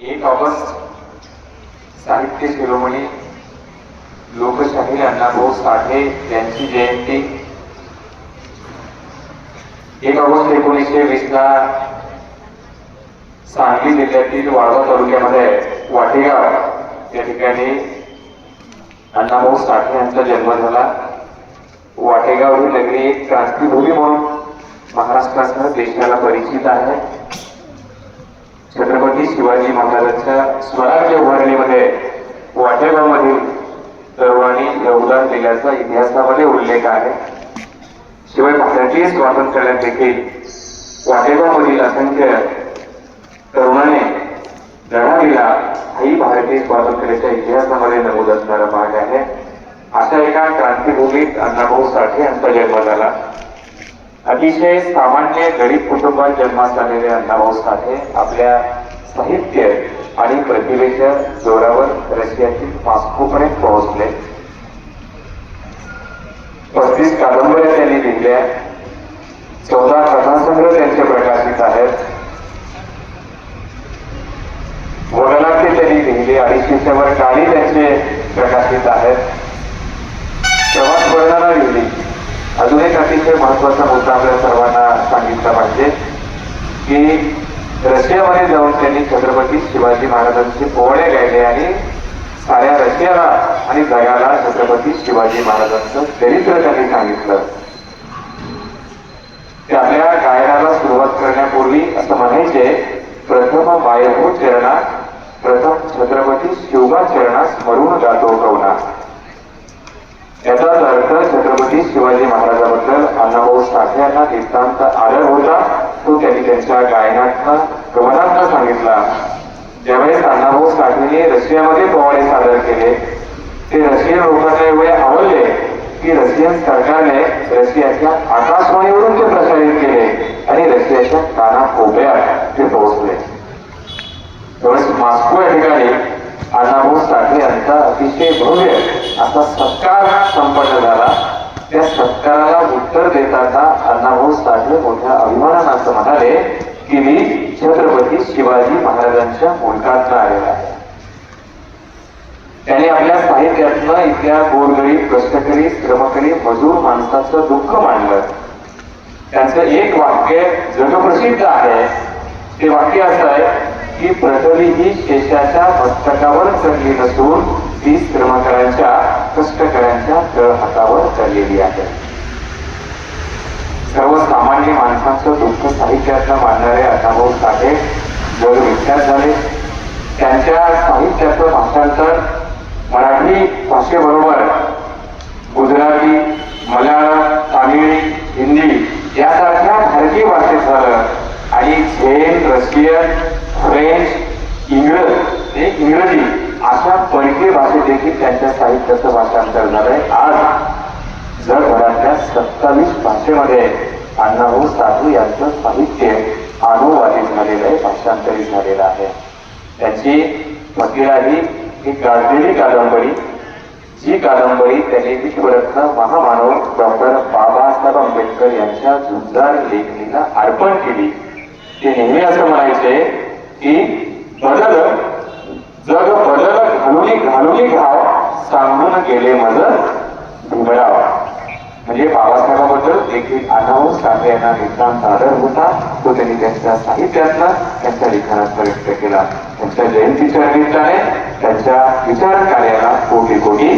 एक ऑगस्ट साहित्य शिरोमणी लोकशाहीर अण्णाभाऊ साठे यांची जयंती. एक ऑगस्ट एकोणीसशे वीसला सांगली जिल्ह्यातील वाळवा तालुक्यामध्ये वाटेगाव या ठिकाणी अण्णाभाऊ साठे यांचा जन्म झाला. वाटेगाव ही नगरी एक क्रांतीभूमी म्हणून महाराष्ट्रासह देशाला परिचित आहे. छत्रपती शिवाजी महाराजांच्या स्वराज्य उभारणीमध्ये वाटेगावमधील तरुणांनी योगदान दिल्याचा इतिहासामध्ये उल्लेख आहे. शिवाय भारतीय स्वातंत्र्यात देखील वाटेगावमधील असंख्य तरुणाने लढा दिला ही भारतीय स्वातंत्र्याच्या इतिहासामध्ये नमूद असणारा भाग आहे. अशा एका क्रांतीभूमीत अण्णाभाऊ साठे यांचा जन्म झाला. अतिशय सामान्य गरीब कुटुंबात जन्मास आलेले अण्णाभाऊ साठे आपल्या साहित्य आणि प्रतिभेच्या जोरावर रशियातील मॉस्कोपर्यंत पोहोचले. पस्तीस कादंबऱ्या त्यांनी लिहिल्या. चौदा कथासंग्रह त्यांचे प्रकाशित आहेत. वगनाट्य त्यांनी लिहिले अडीचशे वर काळी त्यांचे प्रकाशित आहेत. प्रवास वर्णना लिहिली. अजून एक अतिशय महत्त्वाचा मुद्दा आपल्या सर्वांना सांगितला पाहिजे की रशियामध्ये जाऊन त्यांनी छत्रपती शिवाजी महाराजांचे पोवडे गायले आणि साऱ्या रशियाला आणि जगाला छत्रपती शिवाजी महाराजांचं चरित्र त्यांनी सांगितलं. ते आपल्या गायनाला सुरुवात करण्यापूर्वी असं म्हणायचे प्रथम वायभू चरणा प्रथम छत्रपती शिवबा चरणा स्मरून जातो कवना याचाच अर्थ छत्रपती शिवाजी महाराजाबद्दल अण्णाभाऊ साठे यांना नितांत आदर होता. तो त्यांनी त्यांच्या गायनातनं गमनातनं सांगितला. ज्यावेळेस अण्णाभाऊ साठेने रशियामध्ये पोवाडे सादर केले ते रशियन लोकांना एवढे आवडले की रशियन सरकारने रशियाच्या आकाशवाणीवरून ते प्रसारित केले आणि रशियाच्या कानाकोपऱ्यात ते पोहोचले. त्यावेळेस मॉस्को या ठिकाणी अण्णाभाऊ साठे यांचा अतिशय भव्य असा सत्कार संपन्न झाला. त्या सत्काराला उत्तर देताना अण्णाभाऊ साठे मोठ्या अभिमानानं आहे की मी छत्रपती शिवाजी महाराजांच्या मुलकातनं आलेला आहे. त्याने आपल्या साहित्यातनं इथल्या गोरगरीब कष्टकरी श्रमकरी मजूर माणसाचं दुःख मांडलं. त्यांचं एक वाक्य जगप्रसिद्ध आहे. ते वाक्य असं आहे की प्रतली ही शेषाच्या मस्तकावर चढली नसून ती श्रमकरांच्या कष्टकऱ्यांच्या तळहातावर चढलेली आहे. सर्वसामान्य माणसांचं दुःख साहित्यातनं मांडणारे अण्णाभाऊ साठे जर विख्यात झाले. त्यांच्या साहित्याचं भाषांतर मराठी भाषेबरोबर गुजराती मल्याळम तामिळ हिंदी यासारख्या भारतीय भाषेत झालं. आणि झेन रशियन फ्रेंच इंग्रज हे इंग्रजी अशा परकीय भाषेत देखील त्यांच्या साहित्याचं भाषांतर झालंय. आज जगभरातल्या सत्तावीस भाषेमध्ये अण्णाभाऊ साधू यांचं साहित्य अनुवादित झालेलं आहे भाषांतरित झालेलं आहे त्याची फकीरा ही गाजलेली कादंबरी जी कादंबरी त्यांनी विश्वरत्न महामानव डॉक्टर बाबासाहेब आंबेडकर यांच्या झुंजार लेखणीला अर्पण केली. ते नेहमी असं म्हणायचे की बदल जग बदल घालून घालून घाव सांगून गेले मज देखील अण्णाभाऊ साठे यांना नितांत सादर होता. तो त्यांनी त्यांच्या साहित्यातला त्यांच्या लिखाणात व्यक्त केला. त्यांच्या जयंतीच्या निमित्ताने त्यांच्या विचार कार्याला कोटी कोटी